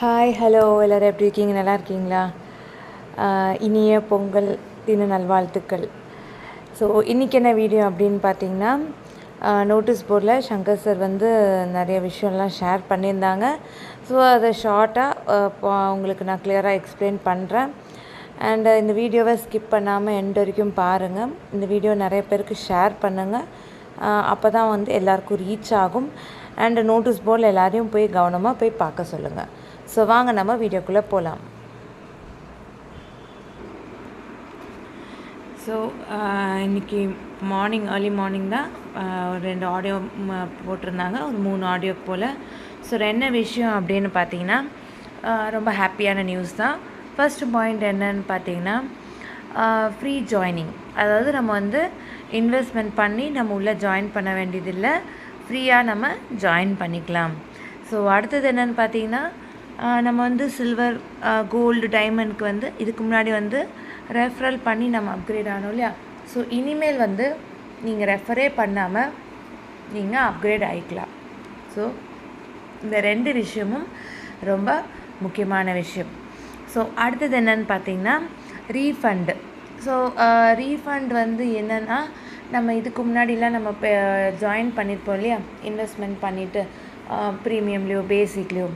Hi hello எல்லோரும் எப்படி இருக்கீங்க? நல்லா இருக்கீங்களா? இனிய பொங்கல் தின நல்வாழ்த்துக்கள். ஸோ இன்றைக்கி என்ன வீடியோ அப்படின்னு பார்த்தீங்கன்னா நோட்டீஸ் போர்டில் சங்கர் சார் வந்து நிறைய விஷயம்லாம் ஷேர் பண்ணியிருந்தாங்க. ஸோ அதை ஷார்ட்டாக உங்களுக்கு நான் கிளியராக எக்ஸ்பிளைன் பண்ணுறேன் அண்டு இந்த வீடியோவை ஸ்கிப் பண்ணாமல் எண்ட் வரைக்கும் பாருங்கள் இந்த வீடியோ நிறைய பேருக்கு ஷேர் பண்ணுங்கள் அப்போ தான் வந்து எல்லாருக்கும் ரீச் ஆகும். அண்டு நோட்டீஸ் போர்டில் எல்லாரையும் போய் கவனமாக போய் பார்க்க சொல்லுங்கள் ஸோ வாங்க நம்ம வீடியோக்குள்ளே போகலாம் ஸோ இன்றைக்கி மார்னிங் ஏர்லி மார்னிங் தான் ஒரு ரெண்டு ஆடியோ போட்டிருந்தாங்க. ஒரு மூணு ஆடியோ போல். ஸோ என்ன விஷயம் அப்படின்னு பார்த்தீங்கன்னா ரொம்ப ஹாப்பியான நியூஸ் தான். ஃபர்ஸ்ட் பாயிண்ட் என்னன்னு பார்த்தீங்கன்னா ஃப்ரீ ஜாயினிங் அதாவது நம்ம வந்து இன்வெஸ்ட்மெண்ட் பண்ணி நம்ம உள்ளே ஜாயின் பண்ண வேண்டியதில்லை. ஃப்ரீயாக நம்ம ஜாயின் பண்ணிக்கலாம். ஸோ அடுத்தது என்னன்னு பார்த்தீங்கன்னா நம்ம வந்து சில்வர் கோல்டு டைமண்ட்க்கு வந்து இதுக்கு முன்னாடி வந்து ரெஃபரல் பண்ணி நம்ம அப்கிரேட் ஆனோம் இல்லையா? ஸோ இனிமேல் வந்து நீங்கள் ரெஃபரே பண்ணாமல் நீங்கள் அப்கிரேட் ஆகிக்கலாம் ஸோ இந்த ரெண்டு விஷயமும் ரொம்ப முக்கியமான விஷயம். ஸோ அடுத்தது என்னன்னு பார்த்தீங்கன்னா ரீஃபண்டு ஸோ ரீஃபண்ட் வந்து என்னென்னா நம்ம இதுக்கு முன்னாடிலாம் நம்ம இப்போ ஜாயின் பண்ணியிருப்போம் இல்லையா? இன்வெஸ்ட்மெண்ட் பண்ணிவிட்டு ப்ரீமியம்லேயோ பேசிக்லேயோ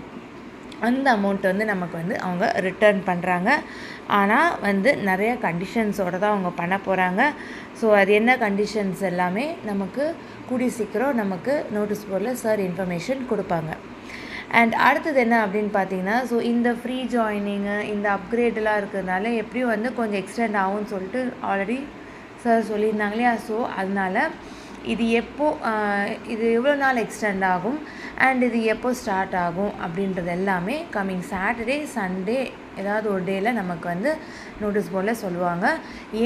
அந்த அமௌண்ட் வந்து நமக்கு வந்து அவங்க ரிட்டர்ன் பண்ணுறாங்க ஆனால் வந்து நிறைய கண்டிஷன்ஸோடு தான் அவங்க பண்ண போகிறாங்க ஸோ அது என்ன கண்டிஷன்ஸ் எல்லாமே நமக்கு கூடி சீக்கிரம் நமக்கு நோட்டீஸ் போர்டில் சார் இன்ஃபர்மேஷன் கொடுப்பாங்க. அண்ட் அடுத்தது என்ன அப்படின்னு பார்த்தீங்கன்னா ஸோ இந்த ஃப்ரீ ஜாயினிங்கு இந்த அப்கிரேடெலாம் இருக்கிறதுனால எப்படியும் வந்து கொஞ்சம் எக்ஸ்டெண்ட் ஆகும்னு சொல்லிட்டு ஆல்ரெடி சார் சொல்லியிருந்தாங்க இல்லையா? ஸோ அதனால இது எப்போ இது எவ்வளோ நாள் எக்ஸ்டெண்ட் ஆகும்? அண்ட் இது எப்போ ஸ்டார்ட் ஆகும்? அப்படின்றது எல்லாமே கம்மிங் சாட்டர்டே சண்டே ஏதாவது ஒரு டேயில் நமக்கு வந்து நோட்டீஸ் போர்டில் சொல்லுவாங்க.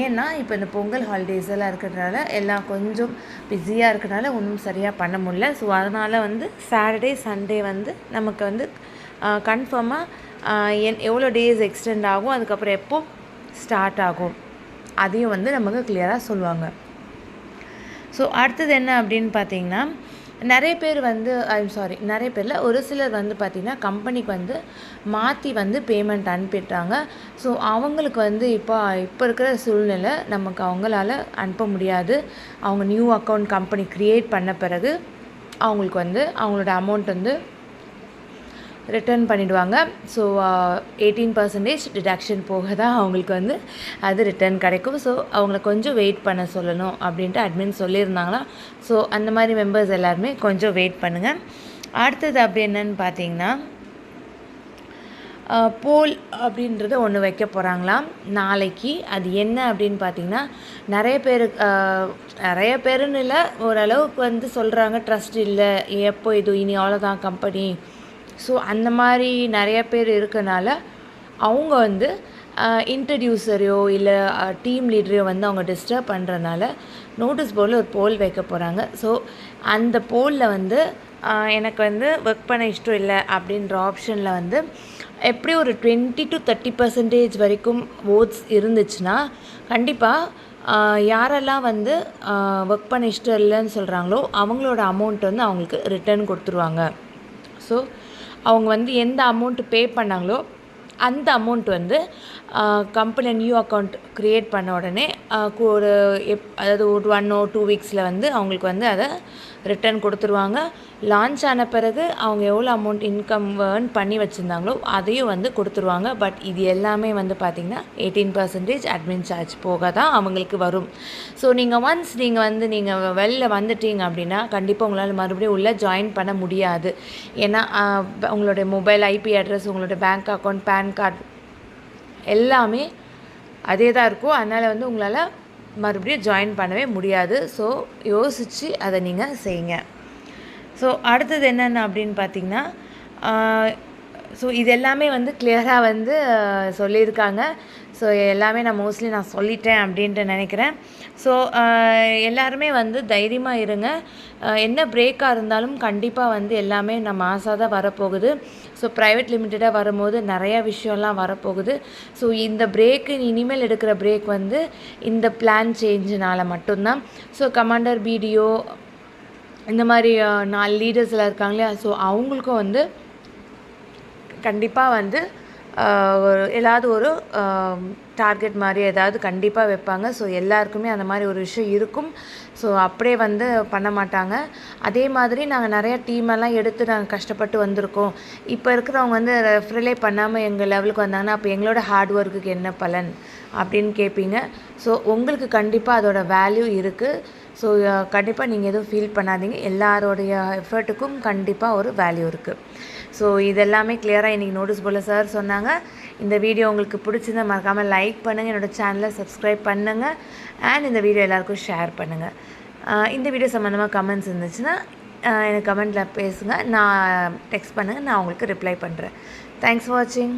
ஏன்னா இப்போ இந்த பொங்கல் ஹாலிடேஸ் எல்லாம் இருக்கிறதுனால எல்லாம் கொஞ்சம் பிஸியாக இருக்கிறனால ஒன்றும் சரியாக பண்ண முடியல. ஸோ அதனால் வந்து சாட்டர்டே சண்டே வந்து நமக்கு வந்து கன்ஃபார்மாக என் எவ்வளோ டேஸ் எக்ஸ்டெண்ட் ஆகும்? அதுக்கப்புறம் எப்போ ஸ்டார்ட் ஆகும்? அதையும் வந்து நமக்கு கிளியராக சொல்லுவாங்க. ஸோ அடுத்தது என்ன அப்படின்னு பார்த்தீங்கன்னா நிறைய பேர் வந்து ஐம் சாரி நிறைய பேரில் ஒரு சிலர் வந்து பார்த்திங்கன்னா கம்பெனிக்கு வந்து மாற்றி வந்து பேமெண்ட் அனுப்பிட்டாங்க ஸோ அவங்களுக்கு வந்து இப்போ இப்போ இருக்கிற சூழ்நிலை நமக்கு அவங்களால அனுப்ப முடியாது. அவங்க நியூ அக்கௌண்ட் கம்பெனி க்ரியேட் பண்ண பிறகு அவங்களுக்கு வந்து அவங்களோட அமௌண்ட் வந்து ரிட்டர்ன் பண்ணிவிடுவாங்க ஸோ எயிட்டீன் பர்சன்டேஜ் டிடக்ஷன் போக தான் அவங்களுக்கு வந்து அது ரிட்டர்ன் கிடைக்கும். ஸோ அவங்கள கொஞ்சம் வெயிட் பண்ண சொல்லணும் அப்படின்ட்டு அட்மின் சொல்லியிருந்தாங்களா? ஸோ அந்த மாதிரி மெம்பர்ஸ் எல்லாருமே கொஞ்சம் வெயிட் பண்ணுங்கள் அடுத்தது அப்படி என்னன்னு பார்த்தீங்கன்னா uh, போல் அப்படின்றது ஒன்று வைக்க போகிறாங்களாம் நாளைக்கு அது என்ன அப்படின்னு பார்த்தீங்கன்னா நிறைய பேர் uh, நிறைய பேருன்னு இல்லை ஓரளவுக்கு வந்து சொல்கிறாங்க ட்ரஸ்ட் இல்லை எப்போ இது இனி அவ்வளோதான் கம்பெனி ஸோ அந்த மாதிரி நிறைய பேர் இருக்கனால அவங்க வந்து இன்ட்ரடியூசரையோ இல்லை டீம் லீடரையோ வந்து அவங்க டிஸ்டர்ப் பண்ணுறனால நோட்டீஸ் போர்டில் ஒரு போல் வைக்க போகிறாங்க ஸோ அந்த போலில் வந்து எனக்கு வந்து ஒர்க் பண்ண இஷ்டம் இல்லை அப்படின்ற ஆப்ஷனில் வந்து எப்படி ஒரு டுவெண்ட்டி டு தேர்ட்டி பர்சன்டேஜ் வரைக்கும் ஓட்ஸ் இருந்துச்சுன்னா கண்டிப்பாக யாரெல்லாம் வந்து ஒர்க் பண்ண இஷ்டம் இல்லைன்னு சொல்கிறாங்களோ அவங்களோட அமௌண்ட் வந்து அவங்களுக்கு ரிட்டர்ன் கொடுத்துருவாங்க. ஸோ அவங்க வந்து எந்த அமௌண்ட்டு பே பண்ணாங்களோ அந்த அமௌண்ட் வந்து கம்பெனியில் நியூ அக்கௌண்ட் க்ரியேட் பண்ண உடனே ஒரு எப் அதாவது ஒரு ஒன் ஓ டூ வீக்ஸில் வந்து அவங்களுக்கு வந்து அதை ரிட்டர்ன் கொடுத்துருவாங்க. லான்ச் ஆன பிறகு அவங்க எவ்வளோ அமௌண்ட் இன்கம் ஏர்ன் பண்ணி வச்சுருந்தாங்களோ அதையும் வந்து கொடுத்துருவாங்க. பட் இது எல்லாமே வந்து பார்த்திங்கன்னா எயிட்டீன் பர்சன்டேஜ் அட்மின் சார்ஜ் போக தான் அவங்களுக்கு வரும். ஸோ நீங்கள் ஒன்ஸ் நீங்கள் வந்து நீங்கள் வெளில வந்துட்டீங்க அப்படின்னா கண்டிப்பாக உங்களால் மறுபடியும் உள்ளே ஜாயின் பண்ண முடியாது. ஏன்னா உங்களுடைய மொபைல் ஐபி அட்ரஸ் உங்களோட பேங்க் அக்கௌண்ட் பேன் கார்டு எல்லாமே அதே தான் இருக்கும். அதனால் வந்து உங்களால் மறுபடியும் ஜாயின் பண்ணவே முடியாது. ஸோ யோசித்து அதை நீங்கள் செய்யுங்க. ஸோ அடுத்தது என்னென்ன அப்படின்னு பார்த்தீங்கன்னா ஸோ இது எல்லாமே வந்து கிளியராக வந்து சொல்லியிருக்காங்க. ஸோ எல்லாமே நான் மோஸ்ட்லி நான் சொல்லிட்டேன் அப்படின்ட்டு நினைக்கிறேன். ஸோ எல்லாருமே வந்து தைரியமாக இருங்க. என்ன பிரேக்காக இருந்தாலும் கண்டிப்பாக வந்து எல்லாமே நம்ம ஆசாக தான் வரப்போகுது. ஸோ ப்ரைவேட் லிமிட்டடாக வரும்போது நிறையா விஷயம்லாம் வரப்போகுது. ஸோ இந்த பிரேக்கு இனிமேல் எடுக்கிற பிரேக் வந்து இந்த பிளான் சேஞ்சினால் மட்டும்தான். ஸோ கமாண்டர் பிடிஓ இந்த மாதிரி நாலு லீடர்ஸ் எல்லாம் இருக்காங்க இல்லையா? ஸோ அவங்களுக்கும் வந்து கண்டிப்பாக வந்து ஒரு ஏதாவது ஒரு டார்கெட் மாதிரி ஏதாவது கண்டிப்பாக வைப்பாங்க. ஸோ எல்லாருக்குமே அந்த மாதிரி ஒரு விஷயம் இருக்கும். ஸோ அப்படியே வந்து பண்ண மாட்டாங்க. அதே மாதிரி நாங்கள் நிறையா டீம் எல்லாம் எடுத்து நாங்கள் கஷ்டப்பட்டு வந்திருக்கோம். இப்போ இருக்கிறவங்க வந்து ரெஃப்ரிலே பண்ணாமல் எங்கள் லெவலுக்கு வந்தாங்கன்னா அப்போ எங்களோட ஹார்ட் ஒர்க்குக்கு என்ன பலன் அப்படின்னு கேட்பீங்க ஸோ உங்களுக்கு கண்டிப்பாக அதோட வேல்யூ இருக்குது ஸோ uh, கண்டிப்பாக நீங்கள் எதுவும் ஃபீல் பண்ணாதீங்க. எல்லாரோடைய எஃபர்ட்டுக்கும் கண்டிப்பாக ஒரு வேல்யூ இருக்குது ஸோ இதெல்லாமே கிளியராக இன்றைக்கி நோட்டீஸ் போல் சார் சொன்னாங்க. இந்த வீடியோ உங்களுக்கு பிடிச்சிருந்தால் மறக்காமல் லைக் பண்ணுங்கள் என்னோடய சேனலை சப்ஸ்கிரைப் பண்ணுங்கள் அண்ட் இந்த வீடியோ எல்லாருக்கும் ஷேர் பண்ணுங்கள் இந்த வீடியோ சம்மந்தமாக கமெண்ட்ஸ் இருந்துச்சுன்னா எனக்கு கமெண்ட்டில் பேசுங்க. நான் டெக்ஸ்ட் பண்ணுங்கள் நான் உங்களுக்கு ரிப்ளை பண்ணுறேன் தேங்க்ஸ் ஃபார் வாட்சிங்